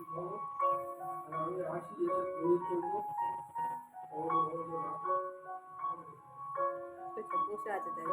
আর রাখো দেখো, বসে আছে দেখ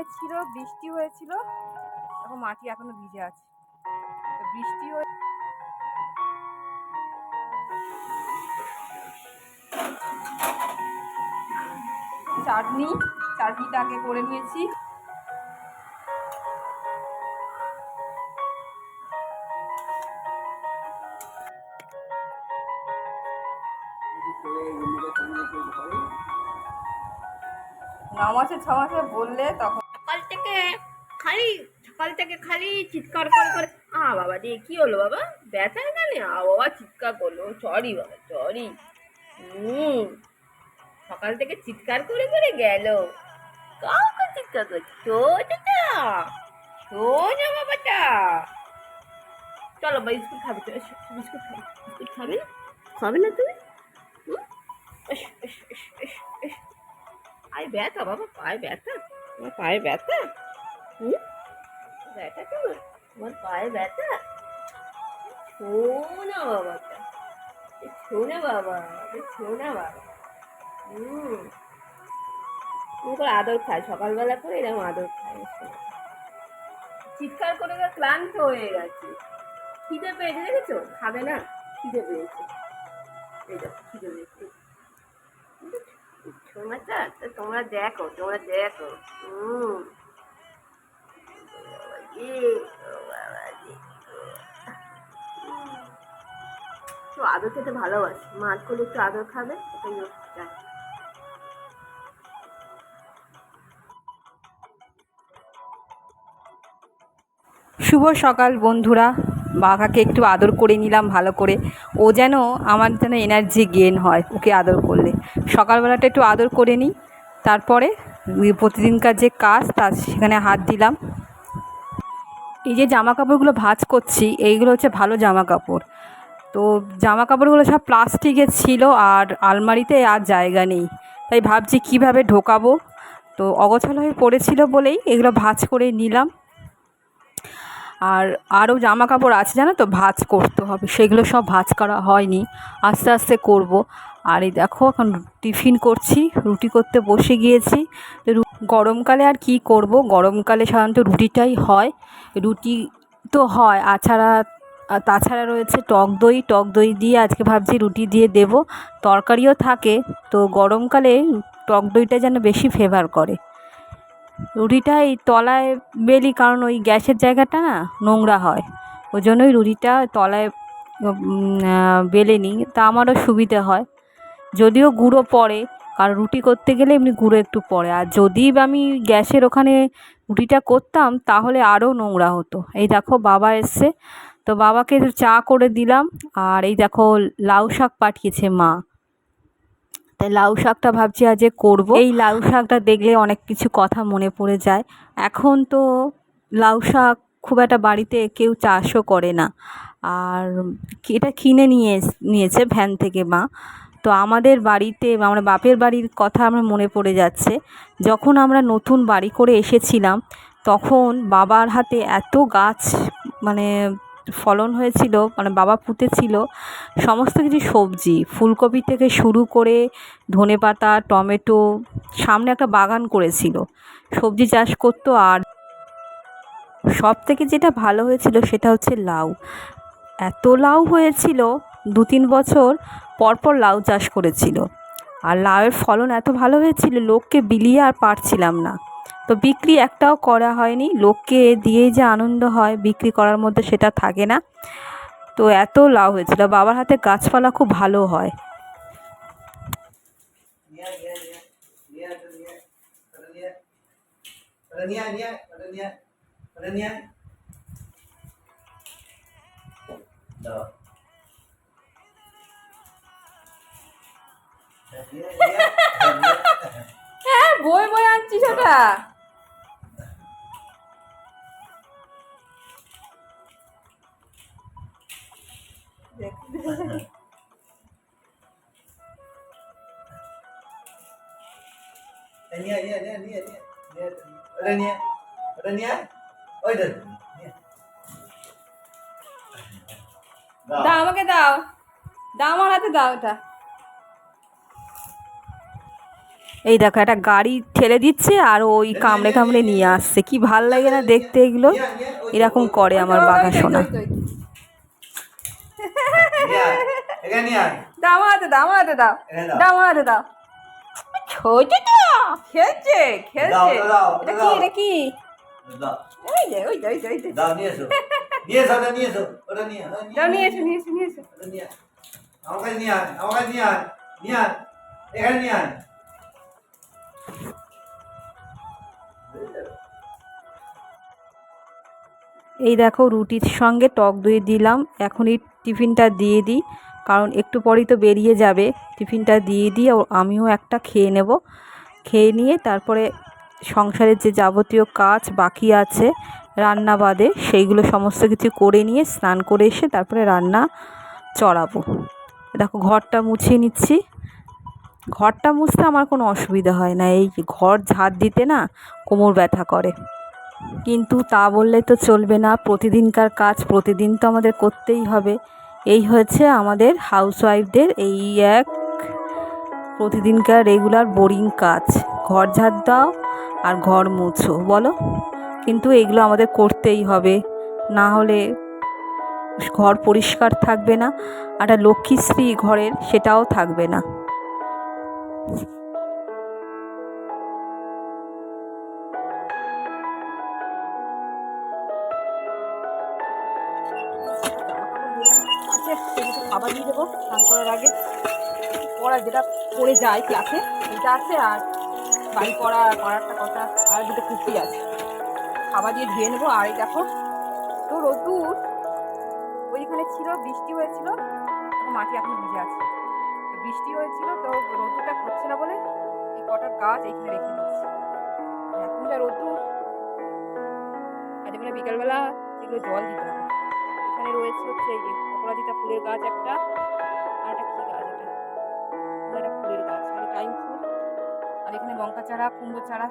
ওইখানে ছিল বৃষ্টি হয়েছিল এখন মাটি এখনও ভিজে আছে। বৃষ্টি হয়ে চাটনি চাটনিটা আগে করে নিয়েছি। যদি করে অন্যরা তোমরা কেউ ভালো ন মাসে ছ মাসে বললে তখন খালি সকাল থেকে খালি চিৎকার করে করে, আ বাবা দিয়ে কি হলো বাবা? ব্যথা জানে আ বাবা, চিৎকার করল। সরি বাবা সরি হুম সকাল থেকে চিৎকার করে করে গেল। কাউকে চিৎকার করছে ছোটটা সোজা বাবাটা। চলো বা বিস্কুট খাবে বিস্কুট খাবে বিস্কুট খাবে। না খাবে না তুমি। পায়ে ব্যথা বাবা, পায়ে ব্যথা? তোমার পায়ে ব্যথা? হুম? ব্যথা তোমার তোমার পায়ে ব্যথা? শোনা বাবাটা শোনা বাবা শোনা বাবা। হুম। তুমি করে আদর খায়, সকালবেলা করে এরকম আদর খায়। চিৎকার করে ক্লান্ত হয়ে গেছে। খিদে পেয়েছে, দেখেছ? খাবে না? খিদে পেয়েছে। এই দেখো, খিদে পেয়েছে। তোমরা দেখো তোমরা দেখো। হুম বাবাজি, ও বাবাজি, ও। হুম। একটু আদর খেতে ভালোবাসি। মাঠ করলে একটু আদর খাবে শুভ সকাল বন্ধুরা। বাঘাকে একটু আদর করে নিলাম ভালো করে। ও যেন আমার যেন এনার্জি গেন হয়, ওকে আদর করলে। সকালবেলাটা একটু আদর করে নিই। তারপরে প্রতিদিনকার যে কাজ, তার সেখানে হাত দিলাম। এই যে জামা কাপড়গুলো ভাঁজ করছি, এইগুলো হচ্ছে ভালো জামা কাপড় তো জামা কাপড়গুলো সব প্লাস্টিকের ছিল আর আলমারিতে আর জায়গা নেই। তাই ভাবছি কীভাবে ঢোকাবো? তো অগোছালো হয়ে পড়েছিল বলেই এগুলো ভাঁজ করে নিলাম। আর আরও জামা কাপড় আছে জানো তো? ভাঁজ করতে হবে। সেগুলো সব ভাঁজ করা হয়নি। আস্তে আস্তে করব। আর এই দেখো, এখন টিফিন করছি, রুটি করতে বসে গিয়েছি। গরমকালে আর কি করব? গরমকালে সাধারণত রুটিটাই হয়। রুটি তো হয়, আছাড়া তাছাড়া রয়েছে টক দই। টক দই দিয়ে আজকে ভাবছি রুটি দিয়ে দেব। তরকারিও থাকে, তো গরমকালে টক দইটা যেন বেশি ফেভার করে। রুটিটা এই তলায় বেলি, কারণ ওই গ্যাসের জায়গাটা না নোংরা হয়। ওই জন্যই রুটিটা তলায় বেলে নিই। তা আমারও সুবিধে হয়। যদিও গুঁড়ো পড়ে, কারণ রুটি করতে গেলে এমনি গুঁড়ো একটু পড়ে। আর যদি আমি গ্যাসের ওখানে রুটিটা করতাম, তাহলে আরও নোংরা হতো। এই দেখো বাবা এসছে। তো বাবাকে চা করে দিলাম। আর এই দেখো লাউ শাক পাঠিয়েছে মা। তাই লাউ শাকটা ভাবছি আজ করব। এই লাউ শাকটা দেখলে অনেক কিছু কথা মনে পড়ে যায়। এখন তো লাউ শাক খুব একটা বাড়িতে কেউ চাষও করে না। আর এটা কিনে নিয়ে নিয়েছে ভ্যান থেকে মা। তো আমাদের বাড়িতে, আমার বাপের বাড়ির কথা আমার মনে পড়ে যাচ্ছে। যখন আমরা নতুন বাড়ি করে এসেছিলাম, তখন বাবার হাতে এত গাছ মানে ফলন হয়েছিল মানে বাবা পুঁতেছিল, সমস্ত কিছু সবজি, ফুলকপি থেকে শুরু করে ধনেপাতা, টমেটো, সামনে একটা বাগান করেছিল। সবজি চাষ করতো আর সব থেকে যেটা ভালো হয়েছিল সেটা হচ্ছে লাউ। এত লাউ হয়েছিল দু তিন বছর পরপর লাউ চাষ করেছিল। আর লাউয়ের ফলন এত ভালো হয়েছিল, লোককে বিলিয়ে আর পারছিলাম না। তো বিক্রি একটাও করা হয়নি, লোককে দিয়েই যে আনন্দ হয়, বিক্রি করার মধ্যে সেটা থাকে না। তো এত লাউ হয়েছিল, বাবার হাতে গাছপালা খুব ভালো হয়। নিয়ে হ্যাঁ বই বই আনছিস ওটা? নিয়ে নিয়ে নিয়ে নিয়ে নিয়ে নিয়ে ওটা নিয়ে ওটা নিয়ে ওইটা দাও দাও আমাকে দাও। দাও আমার হাতে দাও এটা এই দেখো একটা গাড়ি ঠেলে দিচ্ছে আর ওই কামড়ে কামড়ে নিয়ে আসছে। কি ভালো লাগে না দেখতে এগুলো? এরকম করে আমার বাঘা সোনা। নিয়ে আয়, এখানে নিয়ে আয় দাও হাতে দাও হাতে দাও। দাও। দাও হাতে দাও। ছোট তো? খেলছে এটা কি এটা কি? ওই যে ওই যে ওই যে ওই যে। দাও নিয়ে এসো। নিয়ে এসো নিয়ে এসো ওটা নিয়ে দাও নিয়ে এসো নিয়ে এসো নিয়ে এসো। নিয়ে আমার কাছে নিয়ে আয় আমার কাছে নিয়ে আয় নিয়ে আয়। এখানে নিয়ে আয়। এই দেখো রুটির সঙ্গে টক দই দিলাম। এখন এই টিফিনটা দিয়ে দিই, কারণ একটু পরেই তো বেরিয়ে যাবে। টিফিনটা দিয়ে দিই আমিও একটা খেয়ে নেব। খেয়ে নিয়ে তারপরে সংসারের যে যাবতীয় কাজ বাকি আছে, রান্না বাদে, সেইগুলো সমস্ত কিছু করে নিয়ে স্নান করে এসে তারপরে রান্না চড়াবো। দেখো ঘরটা মুছিয়ে নিচ্ছি। ঘরটা মুছতে আমার কোনো অসুবিধা হয় না। এই ঘর ঝাড় দিতে না কোমর ব্যথা করে। কিন্তু তা বললে তো চলবে না। প্রতিদিনকার কাজ প্রতিদিন তো আমাদের করতেই হবে। এই হয়েছে আমাদের হাউসওয়াইফদের এই এক প্রতিদিনকার রেগুলার বোরিং কাজ। ঘর ঝাড় দাও আর ঘর মুছো, বলো? কিন্তু এগুলো আমাদের করতেই হবে। না হলে ঘর পরিষ্কার থাকবে না। আর লক্ষ্মীশ্রী ঘরের সেটাও থাকবে না। যেটা পড়ে যায় ক্লাসে এটা আছে আর বাড়ি পড়া করারটা কথা, আর দুটো কুর্তি আছে। খাবার দিয়ে ধুয়ে নেব, আর এই দেখো, তো রোদ্দুর, ওইখানে ছিল, বৃষ্টি হয়েছিল মাটি এখন ভিজে আছে। বৃষ্টি হয়েছিল, তো রোদ্দুরটা হচ্ছে না বলে এই কটা গাছ এইখানে রেখে দিয়েছি। এখন যা রোদ্দুর আজ বিকালবেলা এগুলো জল দিতে হবে। এখানে রয়েছে হচ্ছে এই অপরাজিতা ফুলের গাছ একটা। লঙ্কা চারা কুমড়ো চারা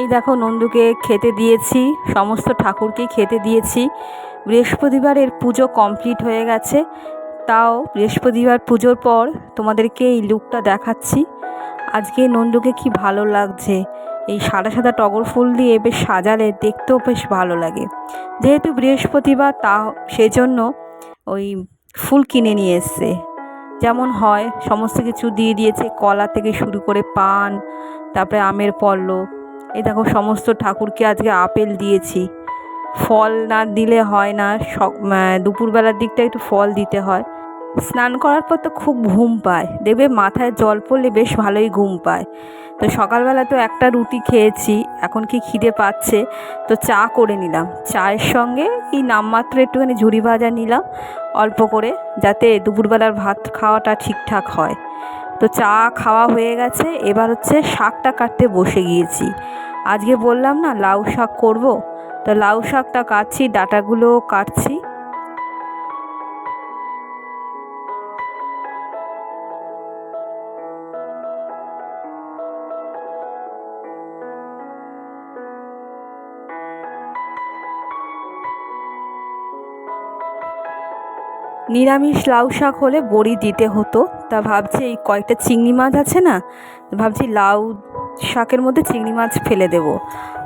এই দেখো নন্দুকে খেতে দিয়েছি, সমস্ত ঠাকুরকেই খেতে দিয়েছি। বৃহস্পতিবারের পুজো কমপ্লিট হয়ে গেছে। তাও বৃহস্পতিবার পুজোর পর তোমাদেরকে এই লুকটা দেখাচ্ছি। আজকে নন্দুকে কি ভালো লাগছে। এই সাদা সাদা টগর ফুল দিয়ে বেশ সাজালে, দেখতেও বেশ ভালো লাগে। যেহেতু বৃহস্পতিবার তা সেজন্য ওই ফুল কিনে নিয়ে এসছে। যেমন হয়, সমস্ত কিছু দিয়ে দিয়েছে, কলা থেকে শুরু করে পান, তারপরে আমের পল্লব এই দেখো, সমস্ত ঠাকুরকে আজকে আপেল দিয়েছি। ফল না দিলে হয় না দুপুরবেলার দিকটা একটু ফল দিতে হয়। স্নান করার পর তো খুব ঘুম পায়। দেখবে মাথায় জল পড়লে বেশ ভালোই ঘুম পায়। তো সকালবেলা তো একটা রুটি খেয়েছি, এখন কি খিদে পাচ্ছে? তো চা করে নিলাম। চায়ের সঙ্গে এই নামমাত্র একটুখানি ঝুড়ি ভাজা নিলাম, অল্প করে, যাতে দুপুরবেলার ভাত খাওয়াটা ঠিকঠাক হয়। তো চা খাওয়া হয়ে গেছে, এবার হচ্ছে শাকটা কাটতে বসে গিয়েছি। আজকে বললাম না, লাউ শাক করব। তো লাউ শাকটা কাটছি, ডাটাগুলো কাটছি। নিরামিষ লাউ শাক হলে বড়ি দিতে হতো। তা ভাবছি এই কয়েকটা চিংড়ি মাছ আছে না ভাবছি লাউ শাকের মধ্যে চিংড়ি মাছ ফেলে দেবো।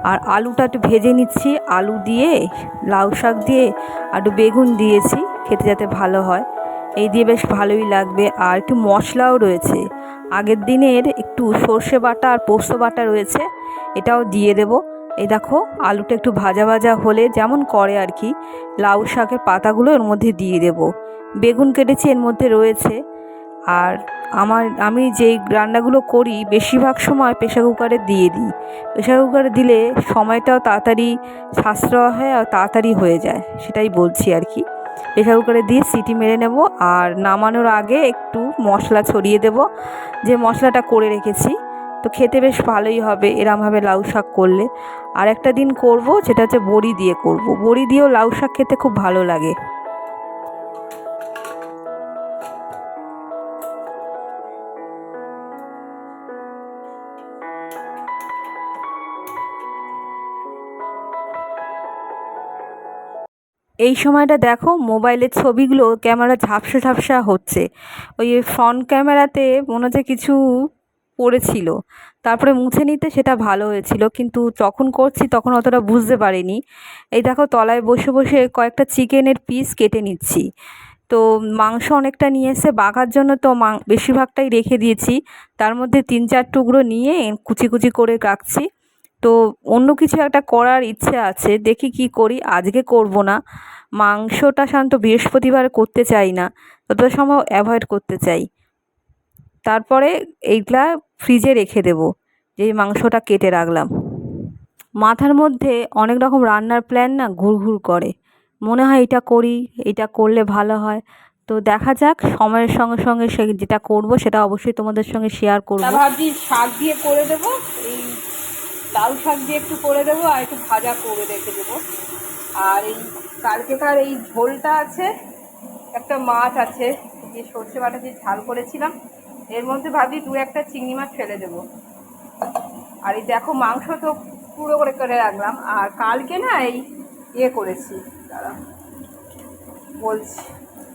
আর আলুটা একটু ভেজে নিচ্ছি। আলু দিয়ে, লাউ শাক দিয়ে, আর একটু বেগুন দিয়েছি, খেতে যাতে ভালো হয়। এই দিয়ে বেশ ভালোই লাগবে। আর একটু মশলাও রয়েছে। আগের দিনের একটু সর্ষে বাটা আর পোস্ত বাটা রয়েছে, এটাও দিয়ে দেবো। এই দেখো, আলুটা একটু ভাজা ভাজা হলে যেমন করে আর কি, লাউ শাকের পাতাগুলো এর মধ্যে দিয়ে দেবো। বেগুন কেটেছি, এর মধ্যে রয়েছে। আর আমার, আমি যেই রান্নাগুলো করি, বেশিরভাগ সময় প্রেশার কুকারে দিয়ে দিই। প্রেশার কুকারে দিলে সময়টাও তাড়াতাড়ি সাশ্রয় হয় আর তাড়াতাড়ি হয়ে যায়, সেটাই বলছি আর কি। প্রেশার কুকারে দিয়ে সিটি মেরে নেব আর নামানোর আগে একটু মশলা ছড়িয়ে দেব। যে মশলাটা করে রেখেছি, তো খেতে বেশ ভালোই হবে, এরমভাবে লাউ শাক করলে। আর একটা দিন করব, সেটা হচ্ছে বড়ি দিয়ে করব। বড়ি দিয়েও লাউ শাক খেতে খুব ভালো লাগে। এই সময়টা দেখো, মোবাইলের ছবিগুলো ক্যামেরা ঝাপসা ঝাপসা হচ্ছে। ওই ফ্রন্ট ক্যামেরাতে মনে হচ্ছে কিছু পড়েছিল। তারপরে মুছে নিতে সেটা ভালো হয়েছিল, কিন্তু যখন করছি তখন অতটা বুঝতে পারিনি। এই দেখো, তলায় বসে বসে কয়েকটা চিকেনের পিস কেটে নিচ্ছি। তো মাংস অনেকটা নিয়ে এসে বাঘার জন্য তো বেশিরভাগটাই রেখে দিয়েছি। তার মধ্যে তিন চার টুকরো নিয়ে কুচি কুচি করে রাখছি। তো অন্য কিছু একটা করার ইচ্ছে আছে, দেখি কি করি। আজকে করব না। মাংসটা সাধারণত বৃহস্পতিবার করতে চাই না যতটা সম্ভব অ্যাভয়েড করতে চাই। তারপরে এইগুলা ফ্রিজে রেখে দেবো যেই মাংসটা কেটে রাখলাম। মাথার মধ্যে অনেক রকম রান্নার প্ল্যান না ঘুরঘুর করে। মনে হয় এটা করি, এটা করলে ভালো হয়। তো দেখা যাক, সময়ের সঙ্গে সঙ্গে সে যেটা করব সেটা অবশ্যই তোমাদের সঙ্গে শেয়ার করব। ভাবছি শাক দিয়ে করে দেবো, এই লাউ শাক দিয়ে একটু করে দেবো আর একটু ভাজা করে রেখে দেবো। আর এই কালকেকার এই ঝোলটা আছে, একটা মাছ আছে, যে সর্ষে বাটা যে ঝাল করেছিলাম, এর মধ্যে ভাবছি দু একটা চিংড়ি মাছ ফেলে দেবো। আর এই দেখো মাংস তো পুরো করে করে রাখলাম, আর কালকে না এই ইয়ে করেছি, দাঁড়া, বলছি,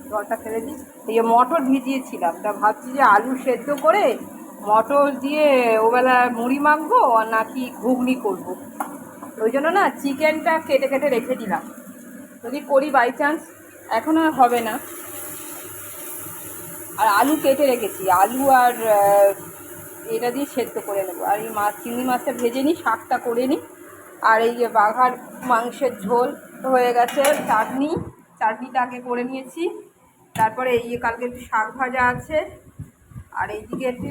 জলটা ফেলে দিই। এই মটর ভিজিয়েছিলাম, তা ভাবছি যে আলু সেদ্ধ করে মটর দিয়ে ওবেলা মুড়ি মাখবো আর নাকি ঘুগনি করব। ওই জন্য না চিকেনটা কেটে কেটে রেখে দিলাম। যদি করি বাই চান্স এখন আর হবে না। আর আলু কেটে রেখেছি। আলু আর এটা দিয়ে সেদ্ধ করে নেব। আর এই মাছ চিংড়ি মাছটা ভেজে নিই, শাকটা করে নিই। আর এই যে বাঘার মাংসের ঝোল হয়ে গেছে, চাটনি। চাটনিটা আগে করে নিয়েছি। তারপরে এই কালকে শাক ভাজা আছে আর এইদিকে একটু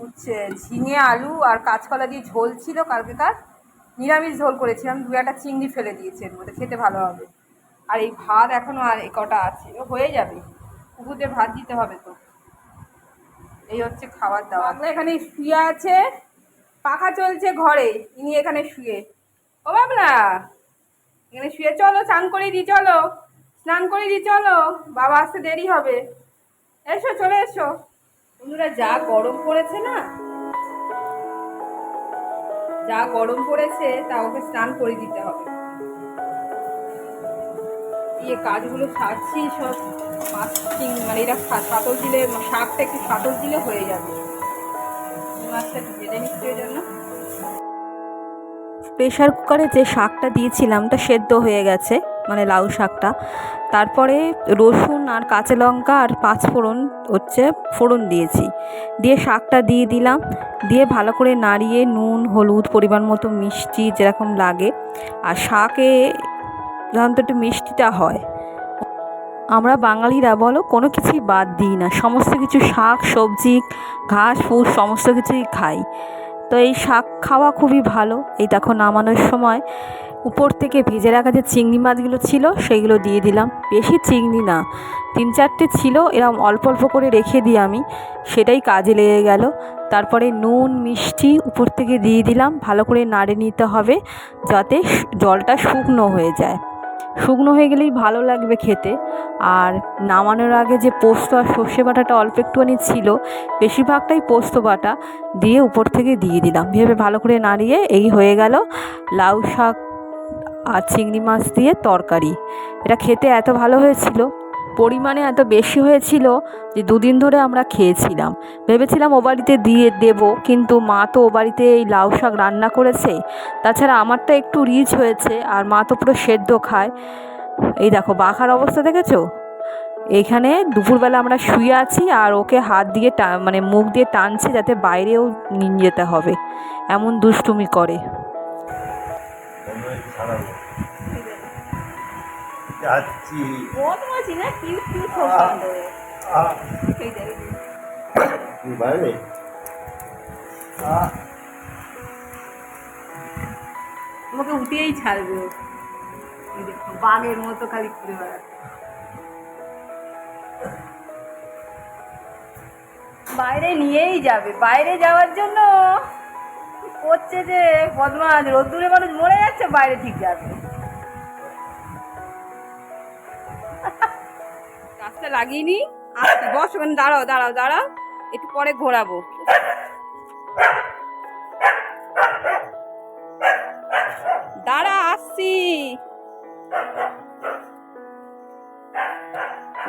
হচ্ছে ঝিঙে আলু আর কাঁচকলা দিয়ে ঝোল ছিল কালকেকার। নিরামিষ ঝোল করেছিলাম, দু একটা চিংড়ি ফেলে দিয়েছি, এর মধ্যে খেতে ভালো হবে। আর এই ভাত এখনও আর এ কটা আছে হয়ে যাবে। কুকুরকে ভাত দিতে হবে তো। এই হচ্ছে খাবার দাবার। এখানে শুয়ে আছে, পাখা চলছে ঘরে, ইনি এখানে শুয়ে। ও বাবলা, এখানে শুয়ে, চলো স্নান করে দিই চলো। স্নান করে দিই চলো। বাবা আসতে দেরি হবে। এসো, চলে এসো। বন্ধুরা, যা গরম পড়েছে না? যা গরম পড়েছে, তা ওকে স্নান করে দিতে হবে। ইয়ে কাজগুলো সারছি, সব মাছ চিং- মানে এরা সাঁতর দিলে শাকটা একটু সাঁতর দিলে হয়ে যাবে। মাছটা ভেজে নিচ্ছি ওই জন্য। প্রেশার কুকারে যে শাকটা দিয়েছিলাম, ওটা সেদ্ধ হয়ে গেছে মানে লাউ শাকটা। তারপরে রসুন আর কাঁচা লঙ্কা আর পাঁচ ফোড়ন হচ্ছে ফোড়ন দিয়েছি। দিয়ে শাকটা দিয়ে দিলাম। দিয়ে ভালো করে নাড়িয়ে নুন, হলুদ, পরিমাণ মতো মিষ্টি যেরকম লাগে। আর শাকে সাধারণত একটু মিষ্টিটা হয়, আমরা বাঙালিরা বলো, কোনো কিছুই বাদ দিই না। সমস্ত কিছু শাক, সবজি, ঘাস ফুস সমস্ত কিছুই খাই। তো এই শাক খাওয়া খুবই ভালো। এই দেখো নামানোর সময় উপর থেকে ভেজে রাখা যে চিংড়ি মাছগুলো ছিল, সেইগুলো দিয়ে দিলাম। বেশি চিংড়ি না, তিন চারটে ছিল এরকম অল্প অল্প করে রেখে দিই আমি, সেটাই কাজে লেগে গেল। তারপরে নুন, মিষ্টি উপর থেকে দিয়ে দিলাম, ভালো করে নাড়ে নিতে হবে, যাতে জলটা শুকনো হয়ে যায়। শুকনো হয়ে গেলেই ভালো লাগবে খেতে। আর নামানোর আগে যে পোস্ত আর সর্ষে বাটাটা অল্প একটুখানি ছিল, বেশিরভাগটাই পোস্ত বাটা দিয়ে উপর থেকে দিয়ে দিলাম। ভেবে ভালো করে নাড়িয়ে এই হয়ে গেল লাউ শাক আর চিংড়ি মাছ দিয়ে তরকারি। এটা খেতে এত ভালো হয়েছিল। পরিমাণে এত বেশি হয়েছিল যে দুদিন ধরে আমরা খেয়েছিলাম। ভেবেছিলাম ও বাড়িতে দিয়ে দেব, কিন্তু মা তো ও বাড়িতে এই লাউ শাক রান্না করেছে। তাছাড়া আমারটা একটু রিচ হয়েছে, আর মা তো পুরো সেদ্ধ খায়। এই দেখো, বাঘার অবস্থা দেখেছ? এখানে দুপুরবেলা আমরা শুয়ে আছি, আর ওকে হাত দিয়ে মানে মুখ দিয়ে টানছে যাতে বাইরেও নিয়ে যেতে হবে। এমন দুষ্টুমি করে। যাচ্ছি। বদমাছি না কিউট কিউট সব আহ। কাণ্ড আহ, এই দেখ, এই দেখ। কি বাইরে আহ, উঠেই ছাড়বে। বাঘের মতো খালি ঘুরে বেড়াচ্ছে। বাইরে নিয়েই যাবে। বাইরে যাওয়ার জন্য করছে যে বদমাস রোদ্দুরে মানুষ মরে যাচ্ছে বাইরে ঠিক যাবে। আসছি, বস, ওখানে দাঁড়াও দাঁড়াও দাঁড়াও। একটু পরে ঘোরাবো। দাঁড়া, আসছি।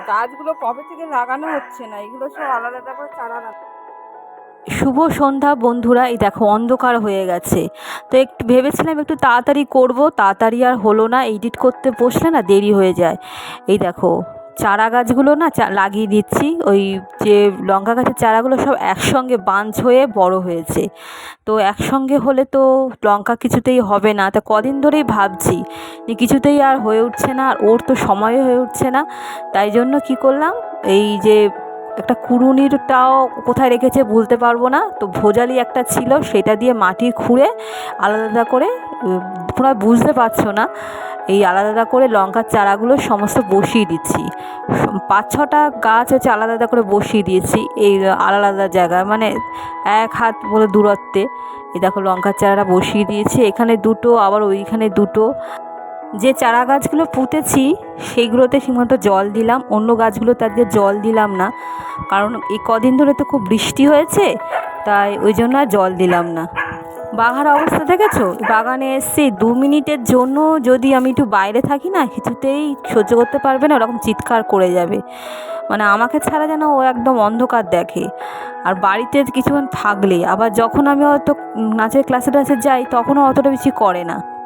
গাছগুলো কবে থেকে লাগানো হচ্ছে না? এগুলো সব আলাদা আলাদা চারা লাগানো। শুভ সন্ধ্যা, বন্ধুরা। এই দেখো, অন্ধকার হয়ে গেছে। তো একটু ভেবেছিলাম একটু তাড়াতাড়ি করব। তাড়াতাড়ি আর হলো না। এডিট করতে বসলে না দেরি হয়ে যায়। এই দেখো চারা গাছগুলো না লাগিয়ে দিচ্ছি। ওই যে লঙ্কা গাছের চারাগুলো সব একসঙ্গে বাঞ্চ হয়ে বড় হয়েছে। তো একসঙ্গে হলে তো লঙ্কা কিছুতেই হবে না। তা কদিন ধরেই ভাবছি যে কিছুতেই আর হয়ে উঠছে না, আর ওর তো সময় হয়ে উঠছে না। তাই জন্য কি করলাম, এই যে একটা কুড়ুনিরটাও কোথায় রেখেছে বলতে পারব না। তো ভোজালি একটা ছিল, সেটা দিয়ে মাটি খুঁড়ে আলাদা আলাদা করে তোমরা বুঝতে পারছ না, এই আলাদা আলাদা করে লঙ্কার চারাগুলো সমস্ত বসিয়ে দিচ্ছি। পাঁচ ছটা গাছ হচ্ছে আলাদা আলাদা করে বসিয়ে দিয়েছি, এই আলাদা আলাদা জায়গায় মানে এক হাত বলে দূরত্বে। এই দেখো লঙ্কার চারাটা বসিয়ে দিয়েছি, এখানে দুটো, আবার ওইখানে দুটো। যে চারা গাছগুলো পুঁতেছি, সেইগুলোতে ঠিকমতো জল দিলাম। অন্য গাছগুলো তাদের জল দিলাম না। কারণ এই কদিন ধরে তো খুব বৃষ্টি হয়েছে, তাই ওই জন্য আর জল দিলাম না। বাঘার অবস্থা দেখেছ? বাগানে এসছি দু মিনিটের জন্য যদি আমি একটু বাইরে থাকি না, কিছুতেই সহ্য করতে পারবে না, ওরকম চিৎকার করে যাবে। মানে আমাকে ছাড়া যেন ও একদম অন্ধকার দেখে। আর বাড়িতে কিছুক্ষণ থাকলে আবার যখন আমি হয়তো নাচের ক্লাসে টাসে যাই, তখনও অতটা বেশি করে না।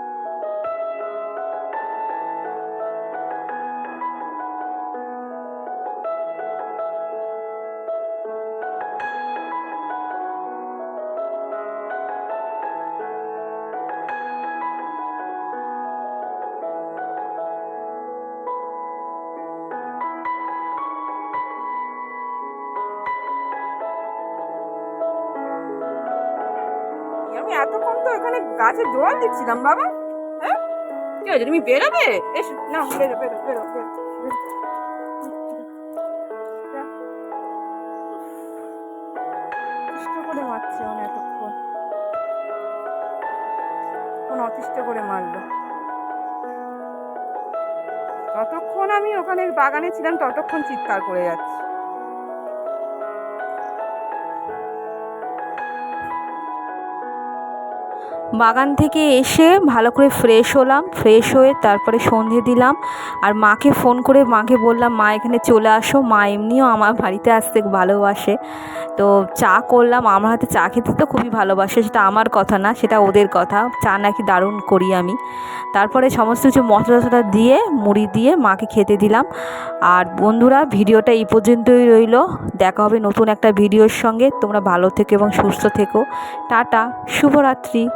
এতক্ষণ তো এখানে গাছে জল দিচ্ছিলাম, বাবা। হ্যাঁ? কি হয়েছে? তুমি বেরোবে? এস, না, বেরো বেরো বেরো বেরো। করে মারছে মানে এতক্ষণ। কোন অতিষ্ঠ করে মারলো। যতক্ষণ আমি ওখানে বাগানে ছিলাম, ততক্ষণ চিৎকার করে যাচ্ছে। বাগান থেকে এসে ভালো করে ফ্রেশ হলাম ফ্রেশ হয়ে তারপরে সন্ধে দিলাম। আর মাকে ফোন করে মাকে বললাম, মা, এখানে চলে আসো। মা এমনিও আমার বাড়িতে আসতে ভালোবাসে। তো চা করলাম। আমার হাতে চা খেতে তো খুবই ভালোবাসে, সেটা আমার কথা না, সেটা ওদের কথা। চা নাকি দারুণ করি আমি। তারপরে সমস্ত কিছু মশলা টশলা দিয়ে, মুড়ি দিয়ে মাকে খেতে দিলাম। আর বন্ধুরা, ভিডিওটা এই পর্যন্তই রইল। দেখা হবে নতুন একটা ভিডিওর সঙ্গে। তোমরা ভালো থেকো এবং সুস্থ থেকো। টাটা, শুভরাত্রি।